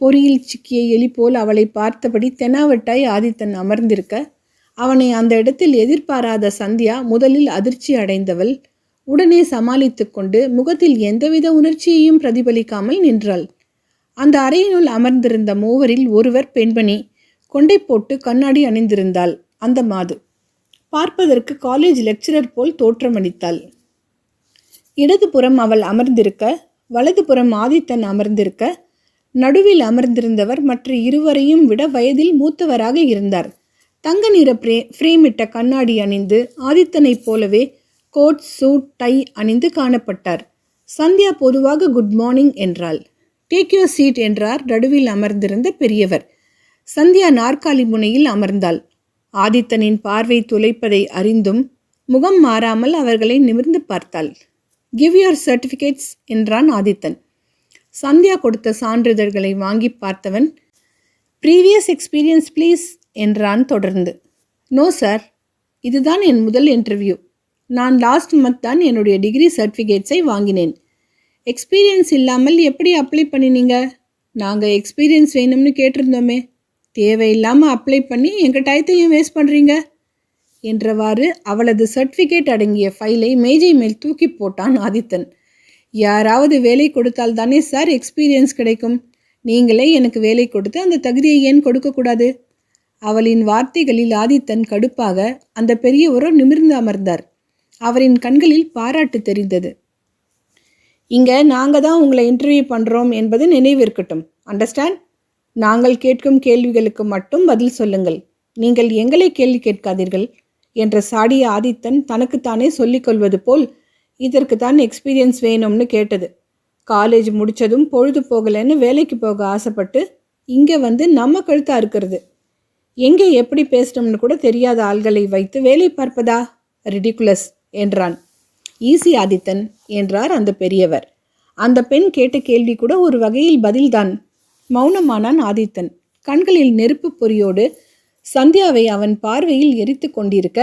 பொறியில் சிக்கிய எலி போல் அவளை பார்த்தபடி தெனாவட்டாய் ஆதித்தன் அமர்ந்திருக்க அவனை அந்த இடத்தில் எதிர்பாராத சந்தியா முதலில் அதிர்ச்சி அடைந்தவள். உடனே சமாளித்து கொண்டு முகத்தில் எந்தவித உணர்ச்சியையும் பிரதிபலிக்காமல் நின்றாள். அந்த அறையினுள் அமர்ந்திருந்த மூவரில் ஒருவர் பெண்மணி கொண்டை போட்டு கண்ணாடி அணிந்திருந்தாள். அந்த மாது பார்ப்பதற்கு காலேஜ் லெக்சரர் போல் தோற்றமளித்தாள். இடதுபுறம் அவள் அமர்ந்திருக்க வலதுபுறம் ஆதித்தன் அமர்ந்திருக்க நடுவில் அமர்ந்திருந்தவர் மற்ற இருவரையும் விட வயதில் மூத்தவராக இருந்தார். தங்க நிற பிரே ஃப்ரேமிட்ட கண்ணாடி அணிந்து ஆதித்தனைப் போலவே கோட் சூட் டை அணிந்து காணப்பட்டார். சந்தியா பொதுவாக குட் மார்னிங் என்றாள். டேக் யூ சீட் என்றார் நடுவில் அமர்ந்திருந்த பெரியவர். சந்தியா நாற்காலி முனையில் அமர்ந்தாள். ஆதித்தனின் பார்வை துளைப்பதை அறிந்தும் முகம் மாறாமல் அவர்களை நிமிர்ந்து பார்த்தாள். கிவ் யுவர் சர்டிஃபிகேட்ஸ் என்றான் ஆதித்தன். சந்தியா கொடுத்த சான்றிதழ்களை வாங்கி பார்த்தவன் ப்ரீவியஸ் எக்ஸ்பீரியன்ஸ் ப்ளீஸ் என்றான் தொடர்ந்து. நோ சார் இதுதான் என் முதல் இன்டர்வியூ நான் லாஸ்ட் மந்த் தான் என்னுடைய டிகிரி சர்டிஃபிகேட்ஸை வாங்கினேன். எக்ஸ்பீரியன்ஸ் இல்லாமல் எப்படி அப்ளை பண்ணினீங்க? நாங்கள் எக்ஸ்பீரியன்ஸ் வேணும்னு கேட்டிருந்தோமே. தேவையில்லாமல் அப்ளை பண்ணி எங்கள் டயத்தையும் வேஸ்ட் பண்ணுறீங்க என்றவாறு அவளது சர்டிஃபிகேட் அடங்கிய ஃபைலை மேஜை மேல் தூக்கி போட்டான் ஆதித்தன். யாராவது வேலை கொடுத்தால் தானே சார் எக்ஸ்பீரியன்ஸ் கிடைக்கும். நீங்களே எனக்கு வேலை கொடுத்து அந்த தகுதியை ஏன் கொடுக்கக்கூடாது அவளின் வார்த்தைகளில் ஆதித்தன் கடுப்பாக அந்த பெரியவரோ நிமிர்ந்து அமர்ந்தார். அவரின் கண்களில் பாராட்டு தெரிந்தது. இங்கே நாங்கள் தான் உங்களை இன்டர்வியூ பண்ணுறோம் என்பது நினைவிருக்கட்டும். அண்டர்ஸ்டாண்ட் நாங்கள் கேட்கும் கேள்விகளுக்கு மட்டும் பதில் சொல்லுங்கள். நீங்கள் எங்களை கேள்வி கேட்காதீர்கள் என்ற சாடிய ஆதித்தன் தனக்குத்தானே சொல்லிக் கொள்வது போல் இதற்கு தான் எக்ஸ்பீரியன்ஸ் வேணும்னு கேட்டது. காலேஜ் முடித்ததும் பொழுது போகலைன்னு வேலைக்கு போக ஆசைப்பட்டு இங்கே வந்து நம்ம கழுத்தாக இருக்கிறது. எங்கே எப்படி பேசணும்னு கூட தெரியாத ஆள்களை வைத்து வேலை பார்ப்பதா? ரிடிகுலஸ் என்றான். ஈசி ஆதித்தன் என்றார் அந்த பெரியவர். அந்த பெண் கேட்ட கேள்வி கூட ஒரு வகையில் பதில்தான். மௌனமானான் ஆதித்தன். கண்களில் நெருப்பு பொறியோடு சந்தியாவை அவன் பார்வையில் எரித்து கொண்டிருக்க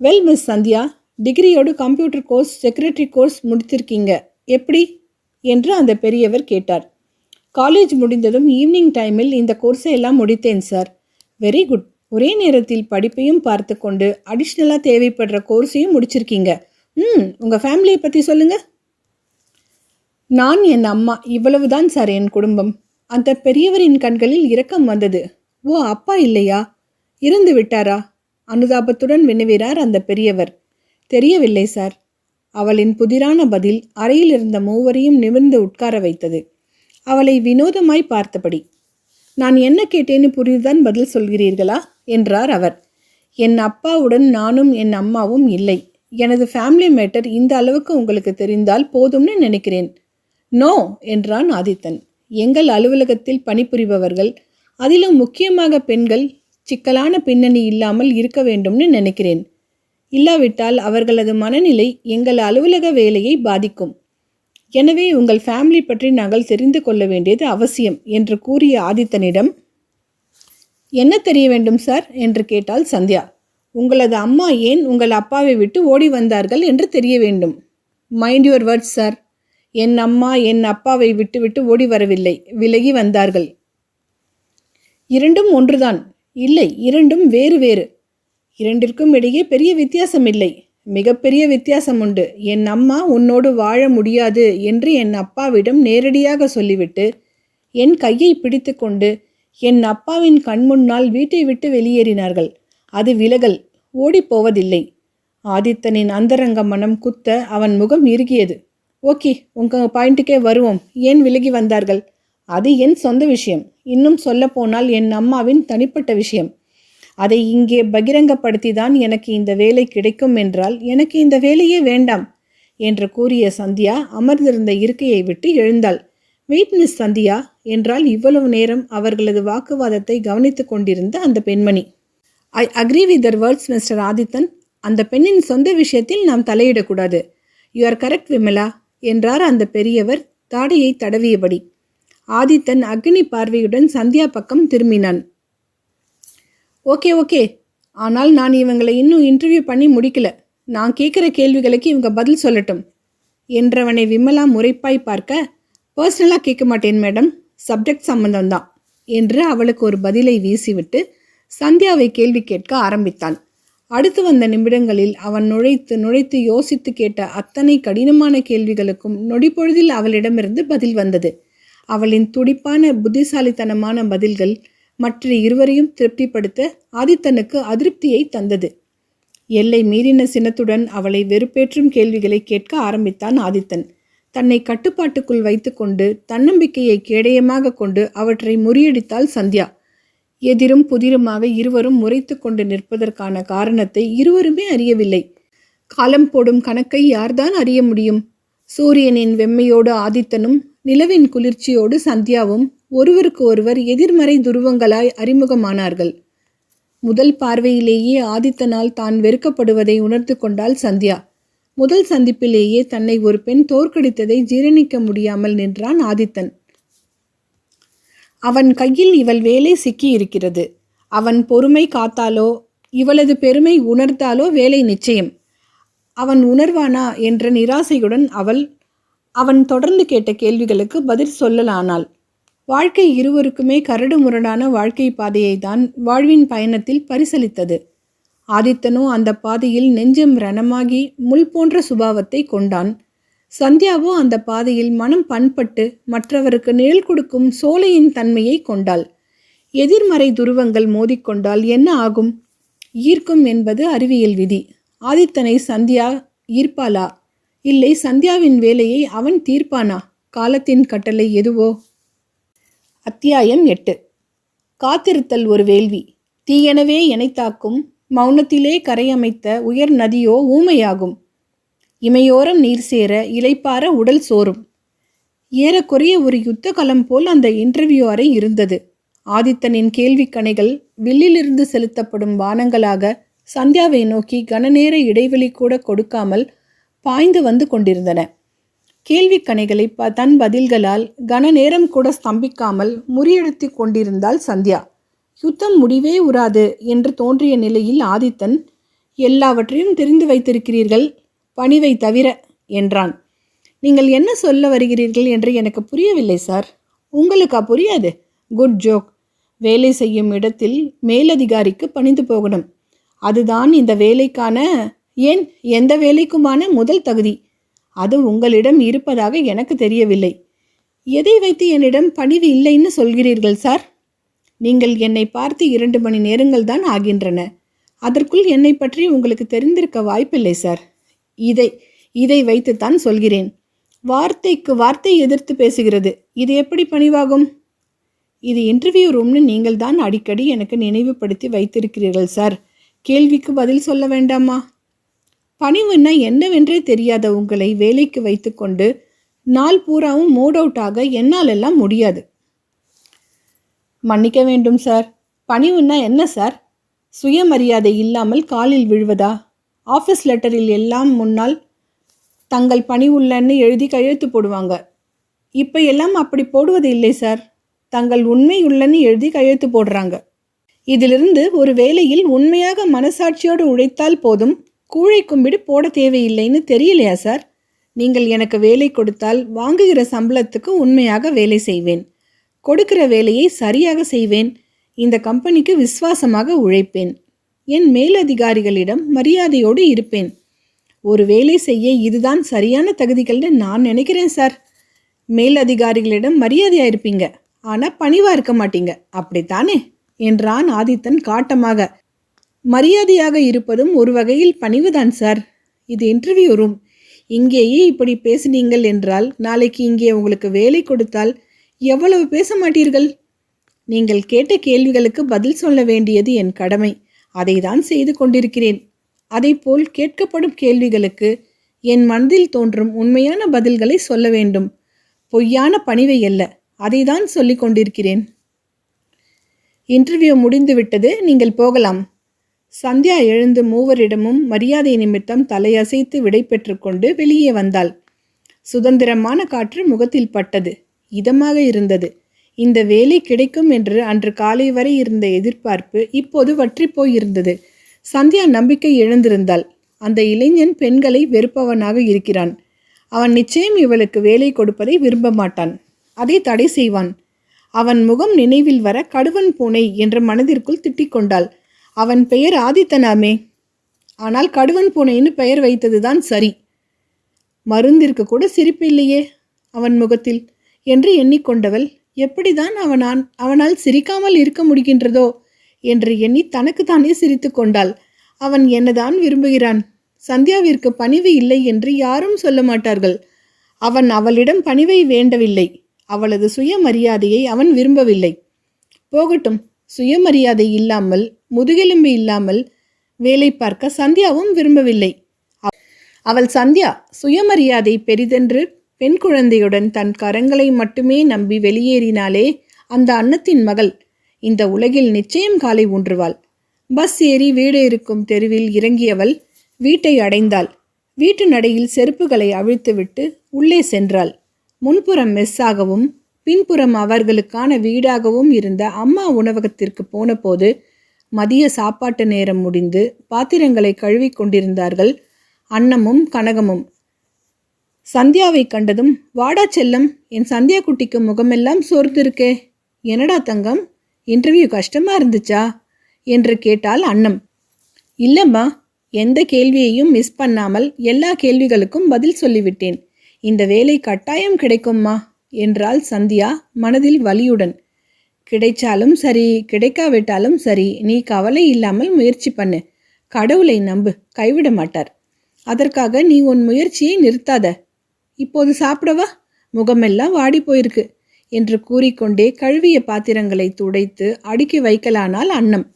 வெல் மிஸ் சந்தியா டிகிரியோடு கம்ப்யூட்டர் கோர்ஸ் செக்ரட்டரி கோர்ஸ் முடித்திருக்கீங்க. எப்படி? என்று அந்த பெரியவர் கேட்டார். காலேஜ் முடிந்ததும் ஈவினிங் டைமில் இந்த கோர்ஸை எல்லாம் முடித்தேன் சார் வெரி குட் ஒரே நேரத்தில் படிப்பையும் பார்த்து கொண்டு அடிஷ்னலாக தேவைப்படுற கோர்ஸையும் முடிச்சிருக்கீங்க. ம் உங்கள் ஃபேமிலியை பற்றி சொல்லுங்கள் நான் என் அம்மா. இவ்வளவுதான் சார் என் குடும்பம். அந்த பெரியவரின் கண்களில் இரக்கம் வந்தது. ஓ அப்பா இல்லையா? இறந்து விட்டாரா? அனுதாபத்துடன் வினவிறார் அந்த பெரியவர். தெரியவில்லை சார். அவளின் புதிரான பதில் அறையில் இருந்த மூவரையும் நிமிர்ந்து உட்கார வைத்தது. அவளை வினோதமாய் பார்த்தபடி நான் என்ன கேட்டேன்னு புரிந்துதான் பதில் சொல்கிறீர்களா? என்றார் அவர். என் அப்பாவுடன் நானும் என் அம்மாவும் இல்லை. எனது ஃபேமிலி மேட்டர் இந்த அளவுக்கு உங்களுக்கு தெரிந்தால் போதும்னு நினைக்கிறேன். நோ என்றான் ஆதித்தன். எங்கள் அலுவலகத்தில் பணிபுரிபவர்கள் அதிலும் முக்கியமாக பெண்கள் சிக்கலான பின்னணி இல்லாமல் இருக்க வேண்டும்னு நினைக்கிறேன். இல்லாவிட்டால் அவர்களது மனநிலை எங்கள் அலுவலக வேலையை பாதிக்கும். எனவே உங்கள் ஃபேமிலி பற்றி நாங்கள் தெரிந்து கொள்ள வேண்டியது அவசியம் என்று கூறிய ஆதித்தனிடம் என்ன தெரிய வேண்டும் சார் என்று கேட்டால் சந்தியா. உங்களது அம்மா ஏன் உங்கள் அப்பாவை விட்டு ஓடி வந்தார்கள் என்று தெரிய வேண்டும். மைண்ட் யுவர் வேர்ட்ஸ் சார் என் அம்மா என் அப்பாவை விட்டுவிட்டு ஓடி வரவில்லை. விலகி வந்தார்கள். இரண்டும் ஒன்றுதான். இல்லை இரண்டும் வேறு வேறு. இரண்டிற்கும் இடையே பெரிய வித்தியாசம் இல்லை மிகப்பெரிய வித்தியாசம் உண்டு. என் அம்மா உன்னோடு வாழ முடியாது என்று என் அப்பாவிடம் நேரடியாக சொல்லிவிட்டு என் கையை பிடித்துக்கொண்டு என் அப்பாவின் கண்முன்னால் வீட்டை விட்டு வெளியேறினார்கள். அது விலகல். ஓடிப்போவதில்லை ஆதித்தனின் அந்தரங்க மனம் குத்த அவன் முகம் இறுகியது. ஓகே உங்கள் பாயிண்ட்டுக்கே வருவோம். ஏன் விலகி வந்தார்கள்? அது என் சொந்த விஷயம். இன்னும் சொல்லப்போனால் என் அம்மாவின் தனிப்பட்ட விஷயம். அதை இங்கே பகிரங்கப்படுத்தி தான் எனக்கு இந்த வேலை கிடைக்கும் என்றால் எனக்கு இந்த வேலையே வேண்டாம் என்று கூறிய சந்தியா அமர்ந்திருந்த இருக்கையை விட்டு எழுந்தாள். வெயிட் மிஸ் சந்தியா என்றால் இவ்வளவு நேரம் அவர்களது வாக்குவாதத்தை கவனித்துக் கொண்டிருந்த அந்த பெண்மணி. I agree with their words mister Adithan. அந்த பெண்ணின் சொந்த விஷயத்தில் நாம் தலையிடக்கூடாது. யூ ஆர் கரெக்ட் விமலா என்றார் அந்த பெரியவர் தாடியை தடவியபடி. ஆதித்தன் அக்னி பார்வையுடன் சந்தியா பக்கம் திரும்பினான். Okay okay. ஆனால் நான் இவங்களை இன்னும் இன்டர்வியூ பண்ணி முடிக்கல. நான் கேட்குற கேள்விகளுக்கு இவங்க பதில் சொல்லட்டும். என்றவனை விமலா முறைப்பாய் பார்க்க பர்சனலாக கேட்க மாட்டேன் மேடம் சப்ஜெக்ட் சம்பந்தம்தான். என்று அவளுக்கு ஒரு பதிலை வீசிவிட்டு சந்தியாவை கேள்வி கேட்க ஆரம்பித்தான் அடுத்து வந்த நிமிடங்களில் அவன் நுழைத்து நுழைத்து யோசித்து கேட்ட அத்தனை கடினமான கேள்விகளுக்கும் நொடிப்பொழுதில் அவளிடமிருந்து பதில் வந்தது. அவளின் துடிப்பான புத்திசாலித்தனமான பதில்கள் மற்ற இருவரையும் திருப்திப்படுத்த ஆதித்தனுக்கு அதிருப்தியை தந்தது. எல்லை மீறின சினத்துடன் அவளை வெறுப்பேற்றும் கேள்விகளை கேட்க ஆரம்பித்தான் ஆதித்தன். தன்னை கட்டுப்பாட்டுக்குள் வைத்துக்கொண்டு தன்னம்பிக்கையை கேடயமாக கொண்டு அவற்றை முறியடித்தாள் சந்தியா. எதிரும் புதிருமாக இருவரும் முறைத்து கொண்டு நிற்பதற்கான காரணத்தை இருவருமே அறியவில்லை. காலம் போடும் கணக்கை யார்தான் அறிய முடியும்? சூரியனின் வெம்மையோடு ஆதித்தனும் நிலவின் குளிர்ச்சியோடு சந்தியாவும் ஒருவருக்கு ஒருவர் எதிர்மறை துருவங்களாய் அறிமுகமானார்கள். முதல் பார்வையிலேயே ஆதித்தனால் தான் வெறுக்கப்படுவதை உணர்ந்து கொண்டாள் சந்தியா. முதல் சந்திப்பிலேயே தன்னை ஒரு பெண் தோற்கடித்ததை ஜீரணிக்க முடியாமல் நின்றான் ஆதித்தன். அவன் கையில் இவள் வேலை சிக்கி இருக்கிறது. அவன் பொறுமை காத்தாலோ இவளது பெருமை உணர்ந்தாலோ வேலை நிச்சயம். அவன் உணர்வானா என்ற நிராசையுடன் அவள் அவன் தொடர்ந்து கேட்ட கேள்விகளுக்கு பதில் சொல்லலானாள். வாழ்க்கை இருவருக்குமே கரடு முரடான வாழ்க்கை பாதையை தான் வாழ்வின் பயணத்தில் பரிசளித்தது. ஆதித்தனோ அந்த பாதையில் நெஞ்சம் ரணமாகி முள் போன்ற சுபாவத்தை கொண்டான். சந்தியாவோ அந்த பாதையில் மனம் பண்பட்டு மற்றவருக்கு நிழல் கொடுக்கும் சோலையின் தன்மையை கொண்டாள். எதிர்மறை துருவங்கள் மோதிக்கொண்டால் என்ன ஆகும்? ஈர்க்கும் என்பது அறிவியல் விதி. ஆதித்தனை சந்தியா ஈர்ப்பாளா? இல்லை சந்தியாவின் வேலையை அவன் தீர்ப்பானா? காலத்தின் கட்டளை எதுவோ? அத்தியாயம் எட்டு. காத்திருத்தல் ஒரு வேள்வி. தீயெனவே இணைத்தாக்கும் மௌனத்திலே கரையமைத்த உயர் நதியோ ஊமையாகும். இமையோரம் நீர் சேர இலைப்பார உடல் சோறும். ஏறக்குறைய ஒரு யுத்த களம் போல் அந்த இன்டர்வியூ அறை இருந்தது. ஆதித்தனின் கேள்விக்கணைகள் வில்லிலிருந்து செலுத்தப்படும் வானங்களாக சந்தியாவை நோக்கி கனநேர இடைவெளி கூட கொடுக்காமல் பாய்ந்து வந்து கொண்டிருந்தன. கேள்விக்கணைகளை ப தன் பதில்களால் கன நேரம் கூட ஸ்தம்பிக்காமல் முறியடித்து கொண்டிருந்தாள் சந்தியா. யுத்தம் முடிவே உறாது என்று தோன்றிய நிலையில் ஆதித்தன் எல்லாவற்றையும் தெரிந்து வைத்திருக்கிறீர்கள் பணிவை தவிர என்றான். நீங்கள் என்ன சொல்ல வருகிறீர்கள் என்று எனக்கு புரியவில்லை சார். உங்களுக்கா புரியாது. Good joke. வேலை செய்யும் இடத்தில் மேலதிகாரிக்கு பணிந்து போகணும். அதுதான் இந்த வேலைக்கான ஏன் எந்த வேலைக்குமான முதல் தகுதி. அது உங்களிடம் இருப்பதாக எனக்கு தெரியவில்லை. எதை வைத்து என்னிடம் பணிவு இல்லைன்னு சொல்கிறீர்கள் சார்? நீங்கள் என்னை பார்த்து இரண்டு மணி நேரங்கள் தான் ஆகின்றன. அதற்குள் என்னை பற்றி உங்களுக்கு தெரிந்திருக்க வாய்ப்பில்லை சார். இதை இதை வைத்துத்தான் சொல்கிறேன். வார்த்தைக்கு வார்த்தை எதிர்த்து பேசுகிறது. இது எப்படி பணிவாகும்? இது இன்டர்வியூ ரூம்னு நீங்கள் தான் அடிக்கடி எனக்கு நினைவுபடுத்தி வைத்திருக்கிறீர்கள் சார். கேள்விக்கு பதில் சொல்ல வேண்டாமா? பணிவுன்னா என்னவென்றே தெரியாத உங்களை வேலைக்கு வைத்துக்கொண்டு நாள் பூராவும் மூட் அவுட் ஆக என்னால் எல்லாம் முடியாது. மன்னிக்க வேண்டும் சார். பணிவுன்னா என்ன சார்? சுயமரியாதை இல்லாமல் காலில் விழுவதா? ஆஃபீஸ் லெட்டரில் எல்லாம் முன்னால் தங்கள் பணி உள்ளன்னு எழுதி கையெழுத்து போடுவாங்க. இப்போ எல்லாம் அப்படி போடுவது இல்லை சார். தங்கள் உண்மை உள்ளன்னு எழுதி கையெழுத்து போடுறாங்க. இதிலிருந்து ஒரு வேலையில் உண்மையாக மனசாட்சியோடு உழைத்தால் போதும். கூழை கும்பிடு போட தேவையில்லைன்னு தெரியலையா சார்? நீங்கள் எனக்கு வேலை கொடுத்தால் வாங்குகிற சம்பளத்துக்கு உண்மையாக வேலை செய்வேன். கொடுக்கிற வேலையை சரியாக செய்வேன். இந்த கம்பெனிக்கு விசுவாசமாக உழைப்பேன். என் மேலதிகாரிகளிடம் மரியாதையோடு இருப்பேன். ஒரு வேலை செய்ய இதுதான் சரியான தகுதிகள்னு நான் நினைக்கிறேன் சார். மேலதிகாரிகளிடம் மரியாதையாக இருப்பீங்க. ஆனால் பணிவாக இருக்க மாட்டீங்க. அப்படித்தானே? என்றான் ஆதித்தன் காட்டமாக. மரியாதையாக இருப்பதும் ஒரு வகையில் பணிவுதான் சார். இது இன்டர்வியூ ரூம் இங்கேயே இப்படி பேசினீங்கள் என்றால் நாளைக்கு இங்கே உங்களுக்கு வேலை கொடுத்தால் எவ்வளவு பேச மாட்டீர்கள்? நீங்கள் கேட்ட கேள்விகளுக்கு பதில் சொல்ல வேண்டியது என் கடமை. அதை தான் செய்து கொண்டிருக்கிறேன். அதைப்போல் கேட்கப்படும் கேள்விகளுக்கு என் மனதில் தோன்றும் உண்மையான பதில்களை சொல்ல வேண்டும். பொய்யான பணிவை அல்ல அதை தான் சொல்லிக் கொண்டிருக்கிறேன். இன்டர்வியூ முடிந்துவிட்டது நீங்கள் போகலாம். சந்தியா எழுந்து மூவரிடமும் மரியாதை நிமித்தம் தலையசைத்து விடை பெற்றுக்கொண்டு வெளியே வந்தாள். சுதந்திரமான காற்று முகத்தில் பட்டது. இதமாக இருந்தது. இந்த வேலை கிடைக்கும் என்று அன்று காலை வரை இருந்த எதிர்பார்ப்பு இப்போது வற்றி போயிருந்தது. சந்தியா நம்பிக்கை எழுந்திருந்தாள் அந்த இளைஞன் பெண்களை வெறுப்பவனாக இருக்கிறான். அவன் நிச்சயம் இவளுக்கு வேலை கொடுப்பதை விரும்ப மாட்டான். அதை தடை செய்வான். அவன் முகம் நினைவில் வர கடுவன் பூனை என்ற மனதிற்குள் திட்டிக் கொண்டாள் அவன் பெயர் ஆதித்தனாமே ஆனால் கடுவன் பூனைன்னு பெயர் வைத்ததுதான் சரி. மருந்திற்கு கூட சிரிப்பு இல்லையே அவன் முகத்தில். என்று எண்ணிக்கொண்டவள் எப்படிதான் அவனான் அவனால் சிரிக்காமல் இருக்க முடிகின்றதோ? என்று எண்ணி தனக்குத்தானே சிரித்து கொண்டாள். அவன் என்னதான் விரும்புகிறான்? சந்தியாவிற்கு பணிவு இல்லை என்று யாரும் சொல்ல மாட்டார்கள். அவன் அவளிடம் பணிவை வேண்டவில்லை. அவளது சுயமரியாதையை அவன் விரும்பவில்லை. போகட்டும் சுயமரியாதை இல்லாமல் முதுகெலும்பு இல்லாமல் வேலை பார்க்க சந்தியாவும் விரும்பவில்லை. அவள் சந்தியா சுயமரியாதை பெரிதென்று பெண் குழந்தையுடன் தன் கரங்களை மட்டுமே நம்பி வெளியேறினாலே அந்த அன்னத்தின் மகள். இந்த உலகில் நிச்சயம் காலை ஊன்றுவாள். பஸ் ஏறி வீடு இருக்கும் தெருவில் இறங்கியவள் வீட்டை அடைந்தாள். வீட்டு நடையில் செருப்புகளை அவிழ்த்துவிட்டு உள்ளே சென்றாள். முன்புறம் மெஸ்ஸாகவும் பின்புறம் அவர்களுக்கான வீடாகவும் இருந்த அம்மா உணவகத்திற்கு போனபோது மதிய சாப்பாட்டு நேரம் முடிந்து பாத்திரங்களை கழுவிக் கொண்டிருந்தார்கள். அன்னமும் கனகமும். சந்தியாவை கண்டதும் வாடா செல்லம் என் சந்தியா குட்டிக்கு முகமெல்லாம் சோர்ந்திருக்கே. என்னடா தங்கம்? இன்டர்வியூ கஷ்டமா இருந்துச்சா? என்று கேட்டால் அன்னம். இல்லம்மா எந்த கேள்வியையும் மிஸ் பண்ணாமல் எல்லா கேள்விகளுக்கும் பதில் சொல்லிவிட்டேன். இந்த வேலை கட்டாயம் கிடைக்கும்மா. என்றாள் சந்தியா மனதில் வலியுடன். கிடைச்சாலும் சரி கிடைக்காவிட்டாலும் சரி நீ கவலை இல்லாமல் முயற்சி பண்ணு. கடவுளை நம்பு கைவிட மாட்டார். அதற்காக நீ உன் முயற்சியை நிறுத்தாத. இப்போது சாப்பிடவா? முகமெல்லாம் வாடி போயிருக்கு என்று கூறிக்கொண்டே கழுவிய பாத்திரங்களை துடைத்து அடுக்கி வைக்கலானால் அன்னம்.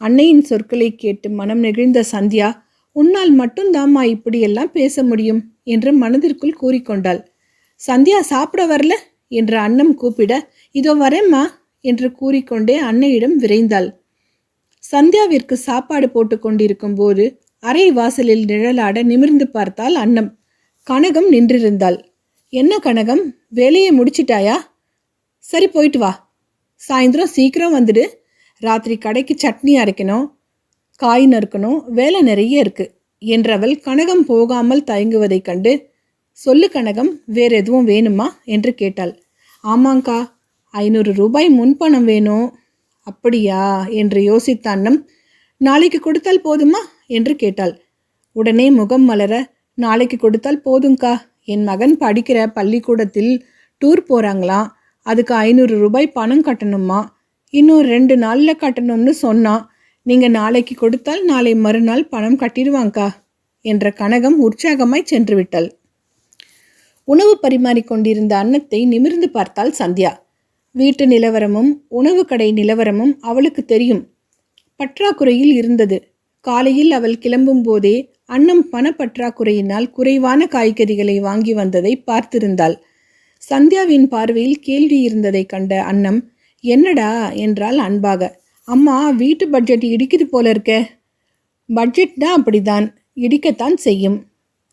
அன்னையின் சொற்களை கேட்டு மனம் நெகிழ்ந்த சந்தியா உன்னால் மட்டும்தாம்மா இப்படியெல்லாம் பேச முடியும்? என்று மனதிற்குள் கூறிக்கொண்டாள். சந்தியா சாப்பிட வரல? என்று அன்னம் கூப்பிட இதோ வரேம்மா என்று கூறிக்கொண்டே அன்னையிடம் விரைந்தாள். சந்தியாவிற்கு சாப்பாடு போட்டு கொண்டிருக்கும் போது அறை வாசலில் நிழலாட நிமிர்ந்து பார்த்தால் அன்னம். கனகம் நின்றிருந்தாள். என்ன கனகம்? வேலையை முடிச்சிட்டாயா? சரி போயிட்டு வா. சாயந்தரம் சீக்கிரம் வந்துடு. ராத்திரி கடைக்கு சட்னி அரைக்கணும் காய் நறுக்கணும் வேலை நிறைய இருக்கு என்றவள் கனகம் போகாமல் தயங்குவதைக் கண்டு சொல்லு கனகம் வேறு எதுவும் வேணுமா? என்று கேட்டாள். ஆமாங்க்கா ஐநூறு ரூபாய் முன்பணம் வேணும் அப்படியா? என்று யோசித்த அண்ணம் நாளைக்கு கொடுத்தால் போதுமா? என்று கேட்டாள். உடனே முகம் மலர நாளைக்கு கொடுத்தால் போதும்க்கா என் மகன் படிக்கிற பள்ளிக்கூடத்தில் டூர் போகிறாங்களாம் அதுக்கு ஐநூறு ரூபாய் பணம் கட்டணுமா? இன்னும் ரெண்டு நாளில் கட்டணும்னு சொன்னான் நீங்கள் நாளைக்கு கொடுத்தால் நாளை மறுநாள் பணம் கட்டிடுவாங்க்கா என்ற கனகம் உற்சாகமாய் சென்று விட்டாள் உணவு பரிமாறிக்கொண்டிருந்த அன்னத்தை நிமிர்ந்து பார்த்தாள் சந்தியா. வீட்டு நிலவரமும் உணவு கடை நிலவரமும் அவளுக்கு தெரியும். பற்றாக்குறையில் இருந்தது. காலையில் அவள் கிளம்பும் போதே அன்னம் பணப்பற்றாக்குறையினால் குறைவான காய்கறிகளை வாங்கி வந்ததை பார்த்திருந்தாள். சந்தியாவின் பார்வையில் கேள்வி இருந்ததை கண்ட அன்னம் என்னடா? என்றால் அன்பாக. அம்மா வீட்டு பட்ஜெட் இடிக்குது போல இருக்க. பட்ஜெட்னா அப்படிதான் இடிக்கத்தான் செய்யும்.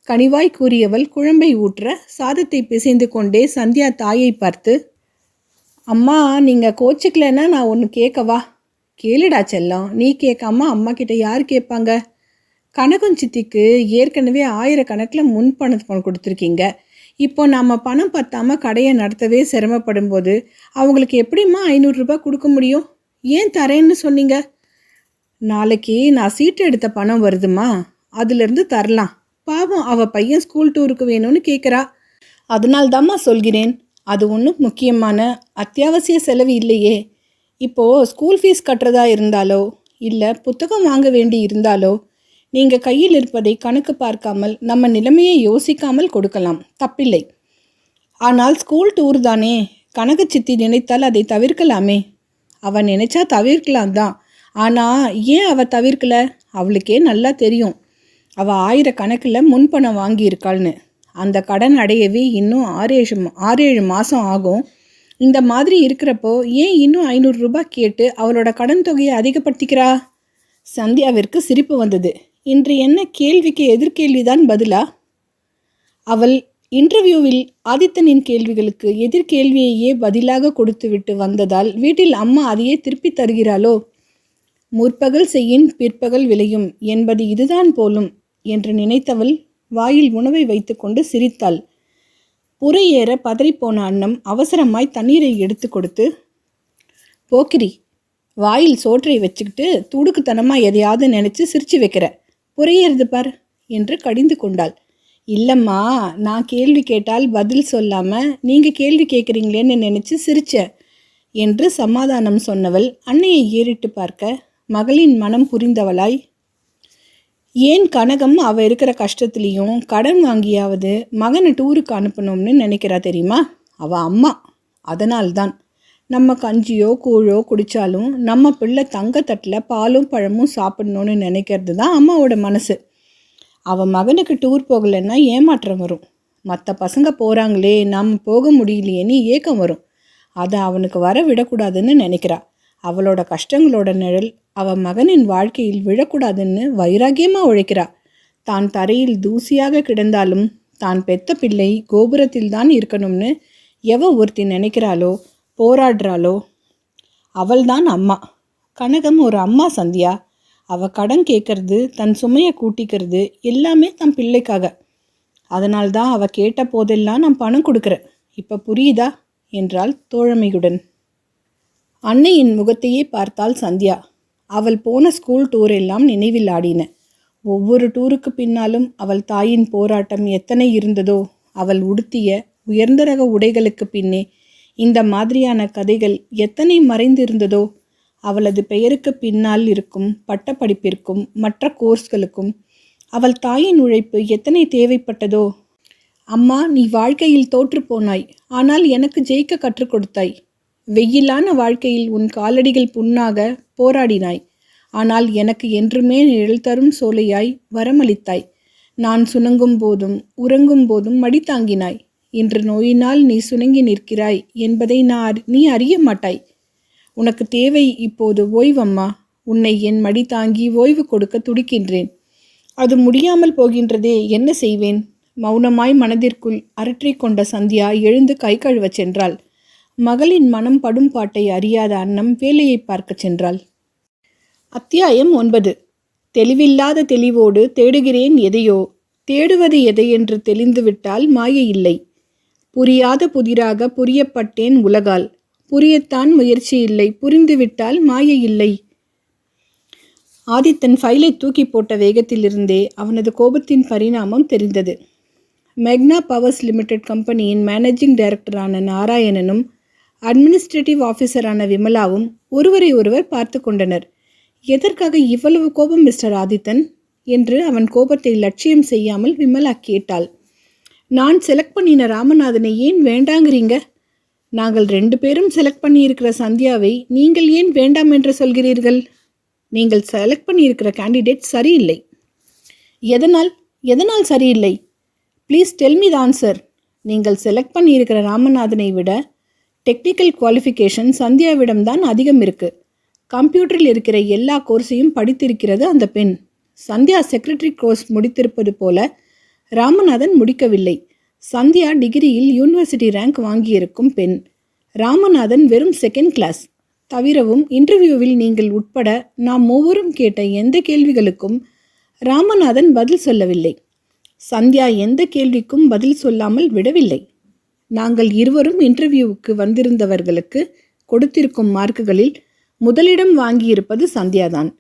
கனிவாய் கூறியவள் குழம்பை ஊற்ற சாதத்தை பிசைந்து கொண்டே சந்தியா தாயை பார்த்து அம்மா நீங்கள் கோச்சிக்கலன்னா நான் ஒன்று கேட்கவா? கேளுடா செல்லம் நீ கேட்காம அம்மா கிட்ட யார் கேட்பாங்க? கனகம் சித்திக்கு ஏற்கனவே ஆயிரக்கணக்கில் முன் பணம் கொடுத்துருக்கீங்க. இப்போ நாம் பணம் பத்தாமல் கடையை நடத்தவே சிரமப்படும் போது அவங்களுக்கு எப்படிம்மா ஐநூறுரூபா கொடுக்க முடியும்? ஏன் தரேன்னு சொன்னீங்க? நாளைக்கு நான் சீட்டு எடுத்த பணம் வருதுமா அதுலேருந்து தரலாம். பாவம் அவள் பையன் ஸ்கூல் டூருக்கு வேணும்னு கேட்குறா அதனால்தாம்மா சொல்கிறேன். அது ஒன்றும் முக்கியமான அத்தியாவசிய செலவு இல்லையே. இப்போது ஸ்கூல் ஃபீஸ் கட்டுறதா இருந்தாலோ இல்லை புத்தகம் வாங்க வேண்டி இருந்தாலோ நீங்கள் கையில் இருப்பதை கணக்கு பார்க்காமல் நம்ம நிலைமையை யோசிக்காமல் கொடுக்கலாம். தப்பில்லை. ஆனால் ஸ்கூல் டூர் தானே. கனக சித்தி நினைத்தால் அதை தவிர்க்கலாமே. அவன் நினைச்சா தவிர்க்கலாம் தான். ஆனால் ஏன் அவள் தவிர்க்கல? அவளுக்கே நல்லா தெரியும். அவள் ஆயிரக்கணக்கில் முன்பணம் வாங்கியிருக்காள்னு. அந்த கடன் அடையவே இன்னும் ஆறேழு ஆறேழு மாதம் ஆகும். இந்த மாதிரி இருக்கிறப்போ ஏன் இன்னும் ஐநூறு ரூபாய் கேட்டு அவளோட கடன் தொகையை அதிகப்படுத்திக்கிறா? சந்தியாவிற்கு சிரிப்பு வந்தது. இன்று என்ன கேள்விக்கு எதிர்கேள்விதான் பதிலா? அவள் இன்டர்வியூவில் ஆதித்தனின் கேள்விகளுக்கு எதிர்கேள்வியையே பதிலாக கொடுத்துவிட்டு வந்ததால் வீட்டில் அம்மா அதையே திருப்பி தருகிறாளோ? முற்பகல் செய்யின் பிற்பகல் விளையும் என்பது இதுதான் போலும். என்று நினைத்தவள் வாயில் உணவை வைத்துக்கொண்டு சிரித்தாள். புறையேற பதறிப்போன அன்னம் அவசரமாய் தண்ணீரை எடுத்து கொடுத்து போக்கிரி வாயில் சோற்றை வச்சுக்கிட்டு துடுக்குத்தனமாக எதையாவது நினச்சி சிரிச்சு வைக்கிற. புரையேறுது பார் என்று கடிந்து கொண்டாள். இல்லைம்மா நான் கேள்வி கேட்டால் பதில் சொல்லாமல் நீங்கள் கேள்வி கேட்குறீங்களேன்னு நினச்சி சிரிச்சேன் என்று சமாதானம் சொன்னவள் அன்னையை ஏறிட்டு பார்க்க மகளின் மனம் புரிந்தவளாய் ஏன் கனகம் அவள் இருக்கிற கஷ்டத்துலேயும் கடன் வாங்கியாவது மகனை டூருக்கு அனுப்பணும்னு நினைக்கிறா தெரியுமா? அவள் அம்மா. அதனால்தான். நம்ம கஞ்சியோ கூழோ குடித்தாலும் நம்ம பிள்ளை தங்கத்தட்டில் பாலும் பழமும் சாப்பிடணும்னு நினைக்கிறது தான் அம்மாவோட மனசு. அவன் மகனுக்கு டூர் போகலைன்னா ஏமாற்றம் வரும். மற்ற பசங்க போகிறாங்களே நாம் போக முடியலையேன்னு ஏக்கம் வரும். அதை அவனுக்கு வர விடக்கூடாதுன்னு நினைக்கிறா. அவளோட கஷ்டங்களோட நிழல் அவன் மகனின் வாழ்க்கையில் விழக்கூடாதுன்னு வைராகியமாக உழைக்கிறா. தான் தரையில் தூசியாக கிடந்தாலும் தான் பெத்த பிள்ளை கோபுரத்தில் தான் இருக்கணும்னு எவ ஒருத்தி நினைக்கிறாளோ போராடுறாளோ? அவள்தான் அம்மா. கனகம் ஒரு அம்மா சந்தியா. அவ கடன் கேட்கறது தன் சுமையை கூட்டிக்கிறது எல்லாமே தன் பிள்ளைக்காக. அதனால்தான் அவ கேட்ட போதெல்லாம் நான் பணம் கொடுக்குறேன். இப்போ புரியுதா? என்றாள் தோழமையுடன். அன்னையின் முகத்தையே பார்த்தாள் சந்தியா. அவள் போன ஸ்கூல் டூர் எல்லாம் நினைவில் ஆடின ஒவ்வொரு டூருக்கு பின்னாலும் அவள் தாயின் போராட்டம் எத்தனை இருந்ததோ அவள் உடுத்திய உயர்ந்த ரக உடைகளுக்கு பின்னே இந்த மாதிரியான கதைகள் எத்தனை மறைந்திருந்ததோ அவளது பெயருக்கு பின்னால் இருக்கும் பட்டப்படிப்பிற்கும் மற்ற கோர்ஸ்களுக்கும் அவள் தாயின் உழைப்பு எத்தனை தேவைப்பட்டதோ அம்மா நீ வாழ்க்கையில் தோற்று போனாய் ஆனால் எனக்கு ஜெயிக்க கற்றுக் கொடுத்தாய். வெயிலான வாழ்க்கையில் உன் காலடிகள் புண்ணாக போராடினாய். ஆனால் எனக்கு என்றுமே நிழல் தரும் சோலையாய் வரமளித்தாய். நான் சுணங்கும் போதும் உறங்கும் போதும் மடி தாங்கினாய். இன்று நோயினால் நீ சுணங்கி நிற்கிறாய் என்பதை நான் நீ அறிய மாட்டாய். உனக்கு தேவை இப்போது ஓய்வம்மா. உன்னை என் மடி தாங்கி ஓய்வு கொடுக்க துடிக்கின்றேன். அது முடியாமல் போகின்றதே என்ன செய்வேன்? மௌனமாய் மனதிற்குள் அரற்றி கொண்ட சந்தியா எழுந்து கை கழுவச் சென்றாள். மகளின் மனம் படும் பாட்டை அறியாத அன்னம் வேலையை பார்க்கச் சென்றாள். அத்தியாயம் ஒன்பது. தெளிவில்லாத தெளிவோடு தேடுகிறேன் எதையோ. தேடுவது எதையென்று தெளிந்துவிட்டால் மாயை இல்லை. புரியாத புதிராக புரியப்பட்டேன் உலகால். புரியத்தான் முயற்சி இல்லை புரிந்துவிட்டால் மாயை இல்லை. ஆதித்தன் ஃபைலை தூக்கி போட்ட வேகத்திலிருந்தே அவனது கோபத்தின் பரிணாமம் தெரிந்தது. மெக்னா பவர்ஸ் லிமிடெட் கம்பெனியின் மேனேஜிங் டைரக்டரான நாராயணனும் அட்மினிஸ்ட்ரேட்டிவ் ஆஃபீஸரான விமலாவும் ஒருவரை ஒருவர் பார்த்து கொண்டனர். எதற்காக இவ்வளவு கோபம் மிஸ்டர் ஆதித்தன்? என்று அவன் கோபத்தை லட்சியம் செய்யாமல் விமலா கேட்டாள். நான் செலக்ட் பண்ணின ராமநாதனை ஏன் வேண்டாங்கிறீங்க? நாங்கள் ரெண்டு பேரும் செலக்ட் பண்ணியிருக்கிற சந்தியாவை நீங்கள் ஏன் வேண்டாம் என்று சொல்கிறீர்கள்? நீங்கள் செலக்ட் பண்ணியிருக்கிற கேண்டிடேட் சரியில்லை. எதனால்? எதனால் சரியில்லை? Please tell me the answer நீங்கள் செலக்ட் பண்ணியிருக்கிற ராமநாதனை விட டெக்னிக்கல் குவாலிஃபிகேஷன் சந்தியாவிடம் தான் அதிகம் இருக்குது கம்ப்யூட்டரில் இருக்கிற எல்லா கோர்ஸையும் படித்திருக்கிறது அந்த பெண். சந்தியா செக்ரட்டரி கோர்ஸ் முடித்திருப்பது போல ராமநாதன் முடிக்கவில்லை. சந்தியா டிகிரியில் யூனிவர்சிட்டி ரேங்க் வாங்கியிருக்கும் பெண். ராமநாதன் வெறும் செகண்ட் கிளாஸ் தவிரவும் இன்டர்வியூவில் நீங்கள் உட்பட நாம் மூவரும் கேட்ட எந்த கேள்விகளுக்கும் ராமநாதன் பதில் சொல்லவில்லை. சந்தியா எந்த கேள்விக்கும் பதில் சொல்லாமல் விடவில்லை. நாங்கள் இருவரும் இன்டர்வியூவுக்கு வந்திருந்தவர்களுக்கு கொடுத்திருக்கும் மார்க்குகளில் முதலிடம் வாங்கியிருப்பது சந்தியாதான்.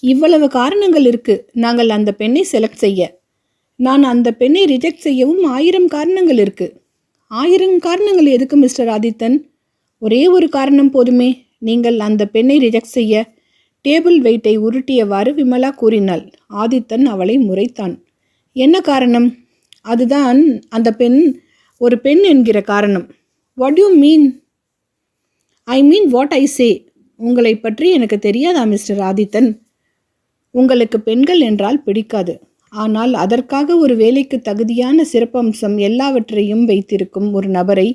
இவ்வளவு காரணங்கள் இருக்கு. நாங்கள் அந்த பெண்ணை செலக்ட் செய்ய. நான் அந்த பெண்ணை ரிஜெக்ட் செய்யவும் ஆயிரம் காரணங்கள் இருக்கு. ஆயிரம் காரணங்கள் எதுக்கு மிஸ்டர் ஆதித்தன்? ஒரே ஒரு காரணம் போதுமே. நீங்கள் அந்த பெண்ணை ரிஜெக்ட் செய்ய டேபிள் வெயிட்டை உருட்டியவாறு விமலா கூறினாள். ஆதித்தன் அவளை முறைத்தான். என்ன காரணம்? அதுதான் அந்த பெண் ஒரு பெண் என்கிற காரணம். What you mean I mean what I say உங்களை பற்றி எனக்கு தெரியாதா மிஸ்டர் ஆதித்தன்? உங்களுக்கு பெண்கள் என்றால் பிடிக்காது. ஆனால் அதற்காக ஒரு வேலைக்கு தகுதியான சிறப்பம்சம் எல்லாவற்றையும் வைத்திருக்கும் ஒரு நபரை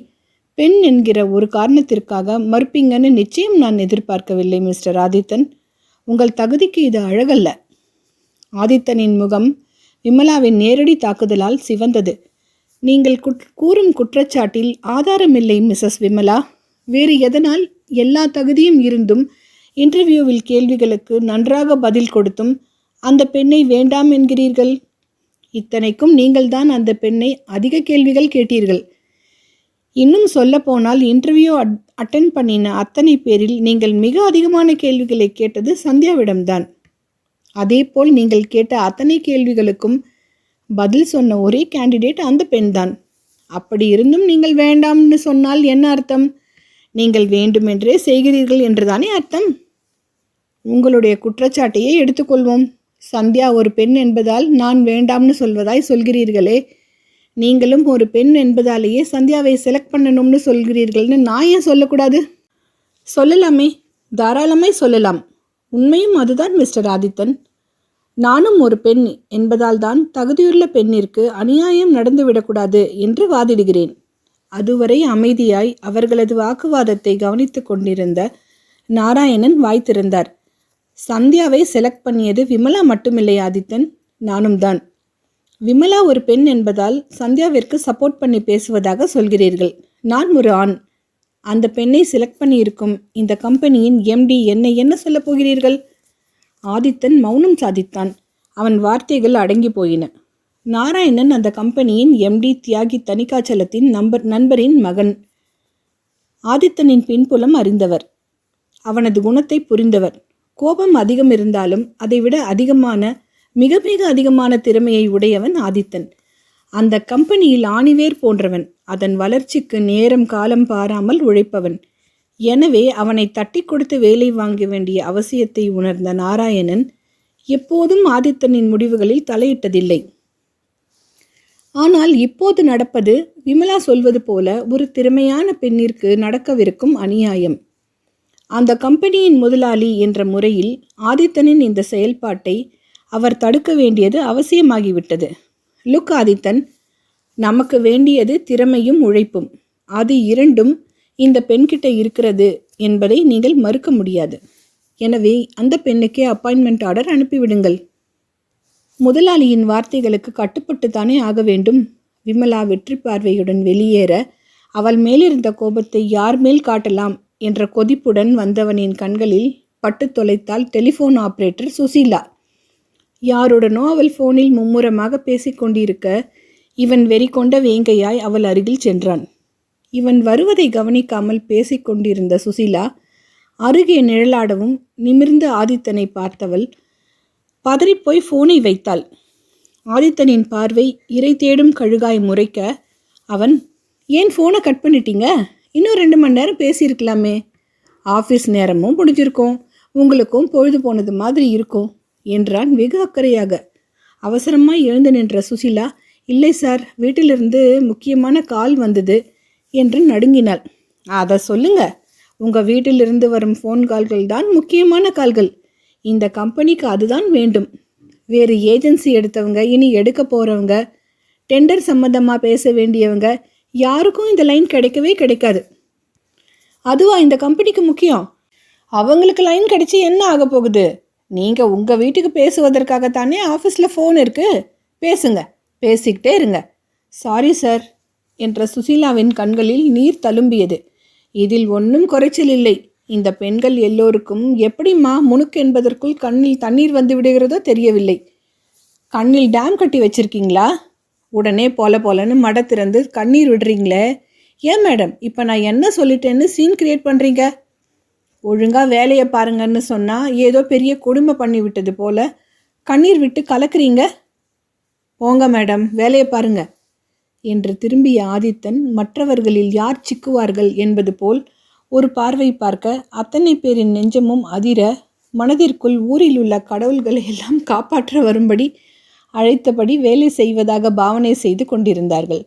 பெண் என்கிற ஒரு காரணத்திற்காக மறுப்பீங்கன்னு நிச்சயம் நான் எதிர்பார்க்கவில்லை மிஸ்டர் ஆதித்தன். உங்கள் தகுதிக்கு இது அழகல்ல. ஆதித்தனின் முகம் விமலாவின் நேரடி தாக்குதலால் சிவந்தது. நீங்கள் குட் கூறும் குற்றச்சாட்டில் ஆதாரமில்லை மிஸ்ஸஸ் விமலா. வேறு எதனால் எல்லா தகுதியும் இருந்தும் இன்டர்வியூவில் கேள்விகளுக்கு நன்றாக பதில் கொடுத்தும் அந்த பெண்ணை வேண்டாம் என்கிறீர்கள்? இத்தனைக்கும் நீங்கள்தான் அந்த பெண்ணை அதிக கேள்விகள் கேட்டீர்கள். இன்னும் சொல்லப்போனால் இன்டர்வியூ அட் அட்டன் பண்ணின அத்தனை பேரில் நீங்கள் மிக அதிகமான கேள்விகளை கேட்டது சந்தியாவிடம்தான். அதேபோல் நீங்கள் கேட்ட அத்தனை கேள்விகளுக்கும் பதில் சொன்ன ஒரே கேண்டிடேட் அந்த பெண்தான். அப்படி இருந்தும் நீங்கள் வேண்டாம்னு சொன்னால் என்ன அர்த்தம்? நீங்கள் வேண்டுமென்றே செய்கிறீர்கள் என்றுதானே அர்த்தம்? உங்களுடைய குற்றச்சாட்டையே எடுத்துக்கொள்வோம். சந்தியா ஒரு பெண் என்பதால் நான் வேண்டாம்னு சொல்வதாய் சொல்கிறீர்களே. நீங்களும் ஒரு பெண் என்பதாலேயே சந்தியாவை செலக்ட் பண்ணணும்னு சொல்கிறீர்கள்னு நான் ஏன் சொல்லக்கூடாது? சொல்லலாமே. தாராளமாய் சொல்லலாம். உண்மையும் அதுதான் மிஸ்டர் ஆதித்தன். நானும் ஒரு பெண் என்பதால் தான் தகுதியுள்ள பெண்ணிற்கு அநியாயம் நடந்துவிடக்கூடாது என்று வாதிடுகிறேன். அதுவரை அமைதியாய் அவர்களது வாக்குவாதத்தை கவனித்துக் கொண்டிருந்த நாராயணன் வாய்த்திருந்தார். சந்தியாவை செலக்ட் பண்ணியது விமலா மட்டுமில்லை ஆதித்தன் நானும் தான். விமலா ஒரு பெண் என்பதால் சந்தியாவிற்கு சப்போர்ட் பண்ணி பேசுவதாக சொல்கிறீர்கள். நான் ஒரு ஆண். அந்த பெண்ணை செலக்ட் பண்ணியிருக்கும் இந்த கம்பெனியின் எம்டி என்னை என்ன சொல்லப் போகிறீர்கள்? ஆதித்தன் மௌனம் சாதித்தான். அவன் வார்த்தைகள் அடங்கி போயின. நாராயணன் அந்த கம்பெனியின் எம்டி தியாகி தனிக்காச்சலத்தின் நம்பர் நண்பரின் மகன். ஆதித்தனின் பின்புலம் அறிந்தவர். அவனது குணத்தை புரிந்தவர். கோபம் அதிகம் இருந்தாலும் அதைவிட அதிகமான மிக மிக அதிகமான திறமையை உடையவன் ஆதித்தன். அந்த கம்பெனியில் ஆணிவேர் போன்றவன். அதன் வளர்ச்சிக்கு நேரம் காலம் பாராமல் உழைப்பவன். எனவே அவனை தட்டி கொடுத்து வேலை வாங்க வேண்டிய அவசியத்தை உணர்ந்த நாராயணன் எப்போதும் ஆதித்தனின் முடிவுகளில் தலையிட்டதில்லை. ஆனால் இப்போது நடப்பது விமலா சொல்வது போல ஒரு திறமையான பெண்ணிற்கு நடக்கவிருக்கும் அநியாயம். அந்த கம்பெனியின் முதலாளி என்ற முறையில் ஆதித்தனின் இந்த செயல்பாட்டை அவர் தடுக்க வேண்டியது அவசியமாகிவிட்டது. லுக் ஆதித்தன் நமக்கு வேண்டியது திறமையும் உழைப்பும். அது இரண்டும் இந்த பெண்கிட்ட இருக்கிறது என்பதை நீங்கள் மறுக்க முடியாது. எனவே அந்த பெண்ணுக்கே அப்பாயின்மெண்ட் ஆர்டர் அனுப்பிவிடுங்கள். முதலாளியின் வார்த்தைகளுக்கு கட்டுப்பட்டுத்தானே ஆக வேண்டும்? விமலா வெற்றி பார்வையுடன் வெளியேற அவள் மேலிருந்த கோபத்தை யார் மேல் காட்டலாம்? என்ற கொதிப்புடன் வந்தவனின் கண்களில் பட்டு தொலைத்தால் டெலிஃபோன் ஆபரேட்டர் சுசீலா. யாருடனோ அவள் ஃபோனில் மும்முரமாக பேசிக்கொண்டிருக்க இவன் வெறி கொண்ட வேங்கையாய் அவள் அருகில் சென்றான். இவன் வருவதை கவனிக்காமல் பேசிக்கொண்டிருந்த சுசீலா அருகே நிழலாடவும் நிமிர்ந்து ஆதித்தனை பார்த்தவள் பதறிப்போய் ஃபோனை வைத்தாள். ஆதித்தனின் பார்வை இறை தேடும் கழுகாய் முறைக்க அவன் ஏன் ஃபோனை கட் பண்ணிட்டீங்க? இன்னும் ரெண்டு மணி நேரம் பேசியிருக்கலாமே. ஆஃபீஸ் நேரமும் முடிஞ்சிருக்கும். உங்களுக்கும் பொழுது போனது மாதிரி இருக்கும் என்றான் வெகு அக்கறையாக. அவசரமாக எழுந்து நின்ற சுசிலா இல்லை சார் வீட்டிலிருந்து முக்கியமான கால் வந்தது என்று நடுங்கினாள். அதை சொல்லுங்க. உங்கள் வீட்டிலிருந்து வரும் ஃபோன் கால்கள் தான் முக்கியமான கால்கள். இந்த கம்பெனிக்கு அதுதான் வேண்டும். வேறு ஏஜென்சி எடுத்தவங்க இனி எடுக்க போகிறவங்க டெண்டர் சம்மந்தமாக பேச வேண்டியவங்க யாருக்கும் இந்த லைன் கிடைக்கவே கிடைக்காது. அதுவா இந்த கம்பெனிக்கு முக்கியம்? அவங்களுக்கு லைன் கிடைச்சி என்ன ஆக போகுது? நீங்கள் உங்கள் வீட்டுக்கு பேசுவதற்காகத்தானே ஆஃபீஸில் ஃபோன் இருக்குது பேசுங்க. பேசிக்கிட்டே இருங்க. சாரி சார் என்ற சுசீலாவின் கண்களில் நீர் தழும்பியது. இதில் ஒன்றும் குறைச்சல் இல்லை. இந்த பெண்கள் எல்லோருக்கும் எப்படிம்மா முணுக்கு என்பதற்குள் கண்ணில் தண்ணீர் வந்து விடுகிறதோ தெரியவில்லை. கண்ணில் டேம் கட்டி வச்சிருக்கீங்களா? உடனே போல போலன்னு மட திறந்து கண்ணீர் விடுறீங்களே. ஏன் மேடம் இப்போ நான் என்ன சொல்லிட்டேன்னு சீன் கிரியேட் பண்ணுறீங்க ஒழுங்காக வேலையை பாருங்கன்னு சொன்னால் ஏதோ பெரிய கொடுமை பண்ணி விட்டது போல கண்ணீர் விட்டு கலக்குறீங்க? போங்க மேடம் வேலையை பாருங்க. என்று திரும்பிய ஆதித்தன் மற்றவர்களில் யார் சிக்குவார்கள் என்பது போல் ஒரு பார்வை பார்க்க அத்தனை பேரின் நெஞ்சமும் அதிர மனதிற்குள் ஊரில் உள்ள கடவுள்களை எல்லாம் காப்பாற்ற வரும்படி அழைத்தபடி வேலை செய்வதாக பாவனை செய்து கொண்டிருந்தார்கள்.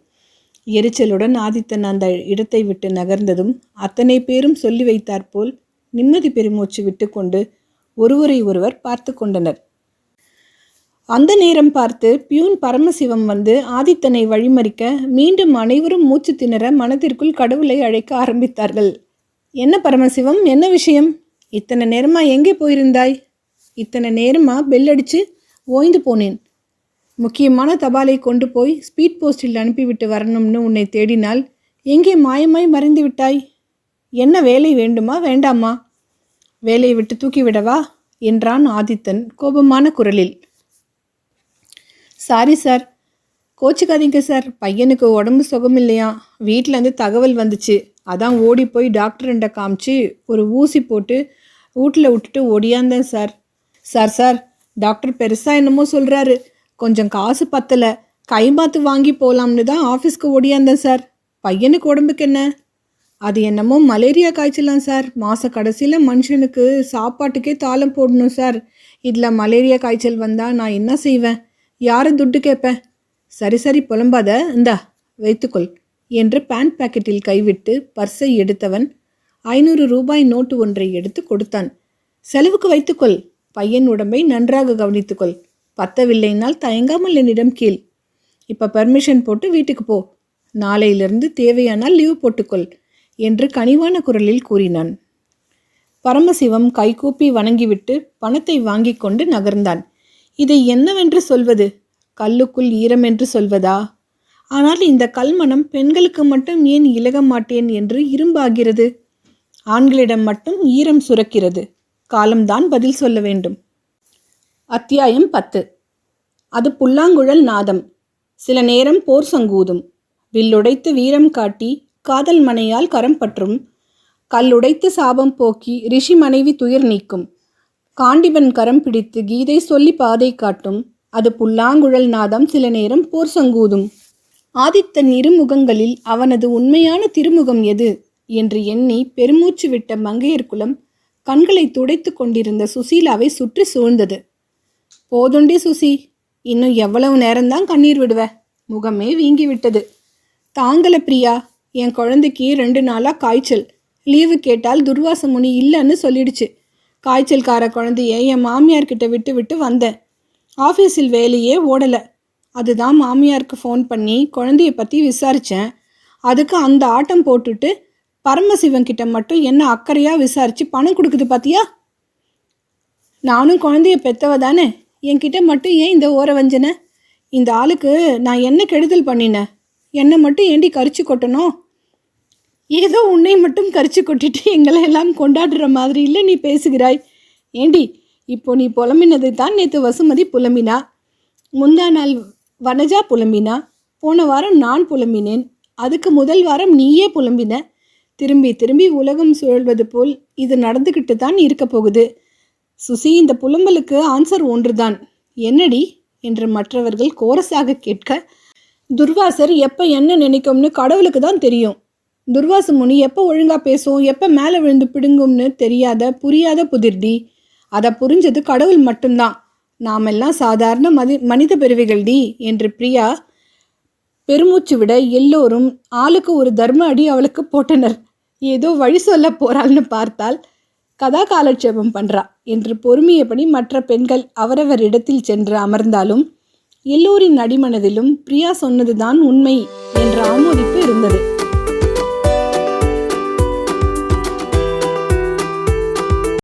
எரிச்சலுடன் ஆதித்தன் அந்த இடத்தை விட்டு நகர்ந்ததும் அத்தனை பேரும் சொல்லி வைத்தாற்போல் நிம்மதி பெருமூச்சு விட்டுக்கொண்டு ஒருவரை ஒருவர் பார்த்து கொண்டனர். அந்த நேரம் பார்த்து பியூன் பரமசிவம் வந்து ஆதித்தனை வழிமறிக்க மீண்டும் அனைவரும் மூச்சு திணற மனதிற்குள் கடவுளை அழைக்க ஆரம்பித்தார்கள். என்ன பரமசிவம்? என்ன விஷயம்? இத்தனை நேரமா எங்கே போயிருந்தாய்? இத்தனை நேரமா பெல் அடித்து ஓய்ந்து போனேன். முக்கியமான தபாலை கொண்டு போய் ஸ்பீட் போஸ்டில் அனுப்பிவிட்டு வரணும்னு உன்னை தேடினால் எங்கே மாயமாய் மறைந்து விட்டாய்? என்ன வேலை வேண்டுமா வேண்டாமா? வேலையை விட்டு தூக்கிவிடவா என்றான் ஆதித்தன் கோபமான குரலில். சாரி சார் கோச்சிக்காதீங்க சார் பையனுக்கு உடம்பு சுகம் இல்லையா வீட்டிலேருந்து தகவல் வந்துச்சு. அதான் ஓடி போய் டாக்டர்கிட்ட காமிச்சு ஒரு ஊசி போட்டு வீட்டில் விட்டுட்டு ஓடியாந்தேன் சார். சார் சார் டாக்டர் பெருசாக என்னமோ சொல்கிறாரு கொஞ்சம் காசு பத்தலை. கைமாத்து வாங்கி போகலாம்னு தான் ஆஃபீஸ்க்கு ஓடியாந்தேன் சார். பையனுக்கு உடம்புக்கு என்ன? அது என்னமோ மலேரியா காய்ச்சலாம் சார். மாத கடைசியில் மனுஷனுக்கு சாப்பாட்டுக்கே தாளம் போடணும் சார். இதில் மலேரியா காய்ச்சல் வந்தால் நான் என்ன செய்வேன்? யாரை துட்டு கேட்பேன்? சரி சரி புலம்பாத. இந்தா வைத்துக்கொள். என்று பேண்ட் பாக்கெட்டில் கைவிட்டு பர்ஸை எடுத்தவன் ஐநூறு ரூபாய் நோட்டு ஒன்றை எடுத்து கொடுத்தான். செலவுக்கு வைத்துக்கொள். பையன் உடம்பை நன்றாக கவனித்துக்கொள். பத்தவில்லைனால் தயங்காமல் என்னிடம் கீழ். இப்போ பர்மிஷன் போட்டு வீட்டுக்கு போ. நாளையிலிருந்து தேவையானால் லீவ் போட்டுக்கொள் என்று கனிவான குரலில் கூறினான். பரமசிவம் கைகூப்பி வணங்கிவிட்டு பணத்தை வாங்கிக் கொண்டு நகர்ந்தான். இதை என்னவென்று சொல்வது? கல்லுக்குள் ஈரம் என்று சொல்வதா? ஆனால் இந்த கல்மனம் பெண்களுக்கு மட்டும் ஏன் இலக மாட்டேன் என்று இரும்பாகிறது? ஆண்களிடம் மட்டும் ஈரம் சுரக்கிறது. காலம்தான் பதில் சொல்ல வேண்டும். அத்தியாயம் பத்து. அது புல்லாங்குழல் நாதம். சில நேரம் போர் சங்கூதும். வில்லுடைத்து வீரம் காட்டி காதல் மனையால் கரம் பற்றும். கல்லுடைத்து சாபம் போக்கி ரிஷி மனைவி துயர் நீக்கும். காண்டிபன் கரம் பிடித்து கீதை சொல்லி பாதை காட்டும். அது புல்லாங்குழல் நாதம் சில நேரம் போர் சங்கூதும். ஆதித்தன் இருமுகங்களில் அவனது உண்மையான திருமுகம் எது? என்று எண்ணி பெருமூச்சு விட்ட மங்கையர் குலம் கண்களை துடைத்து கொண்டிருந்த சுசீலாவை சுற்றி சூழ்ந்தது. போதுண்டி சுசி இன்னும் எவ்வளவு நேரம்தான் கண்ணீர் விடுவ? முகமே வீங்கி விட்டது தாங்கல பிரியா என் குழந்தைக்கு ரெண்டு நாளாக காய்ச்சல். லீவு கேட்டால் துர்வாச முனி இல்லைன்னு சொல்லிடுச்சு. காய்ச்சல்கார குழந்தைய என் மாமியார்கிட்ட விட்டு விட்டு வந்தேன். ஆஃபீஸில் வேலையே ஓடலை. அதுதான் மாமியாருக்கு ஃபோன் பண்ணி குழந்தைய பற்றி விசாரித்தேன் அதுக்கு அந்த ஆட்டம் போட்டுட்டு பரமசிவன் கிட்ட மட்டும் என்ன அக்கறையாக விசாரித்து பணம் கொடுக்குது பார்த்தியா நானும் குழந்தைய பெத்தவ தானே. என்கிட்ட மட்டும் ஏன் இந்த ஓர வஞ்சனை? இந்த ஆளுக்கு நான் என்ன கெடுதல் பண்ணினேன் என்னை மட்டும் ஏண்டி கரிச்சு கொட்டணும் ஏதோ உன்னை மட்டும் கரிச்சு கொட்டிட்டு எங்களை எல்லாம் கொண்டாடுற மாதிரி இல்லை நீ பேசுகிறாய். ஏண்டி இப்போ நீ புலம்பினது தான் நேற்று வசுமதி புலம்பினா. முந்தா நாள் வனஜா புலம்பினா போன வாரம் நான் புலம்பினேன். அதுக்கு முதல் வாரம் நீயே புலம்பின. திரும்பி திரும்பி உலகம் சுழல்வது போல் இது நடந்துக்கிட்டு தான் இருக்க போகுது. சுசி இந்த புலம்பலுக்கு ஆன்சர் ஒன்றுதான். என்னடி? என்று மற்றவர்கள் கோரஸாக கேட்க துர்வாசர் எப்போ என்ன நினைக்கும்னு கடவுளுக்கு தான் தெரியும். துர்வாச முனி எப்போ ஒழுங்காக பேசும் எப்போ மேலே விழுந்து பிடுங்கும்னு தெரியாத புரியாத புதிர்டி. அதை புரிஞ்சது கடவுள் மட்டும்தான். நாமெல்லாம் சாதாரண மதி மனித பிறவிகள்டி என்று பிரியா பெருமூச்சு விட எல்லோரும் ஆளுக்கு ஒரு தர்ம அடி அவளுக்கு போட்டனர். ஏதோ வழி சொல்ல போறாள்னு பார்த்தால் கதா காலட்சேபம் பண்றா என்று பொறுமையபடி மற்ற பெண்கள் அவரவர் இடத்தில் சென்று அமர்ந்தாலும் எல்லோரின் அடிமனதிலும் பிரியா சொன்னதுதான் உண்மை என்ற ஆமோதிப்பு இருந்தது.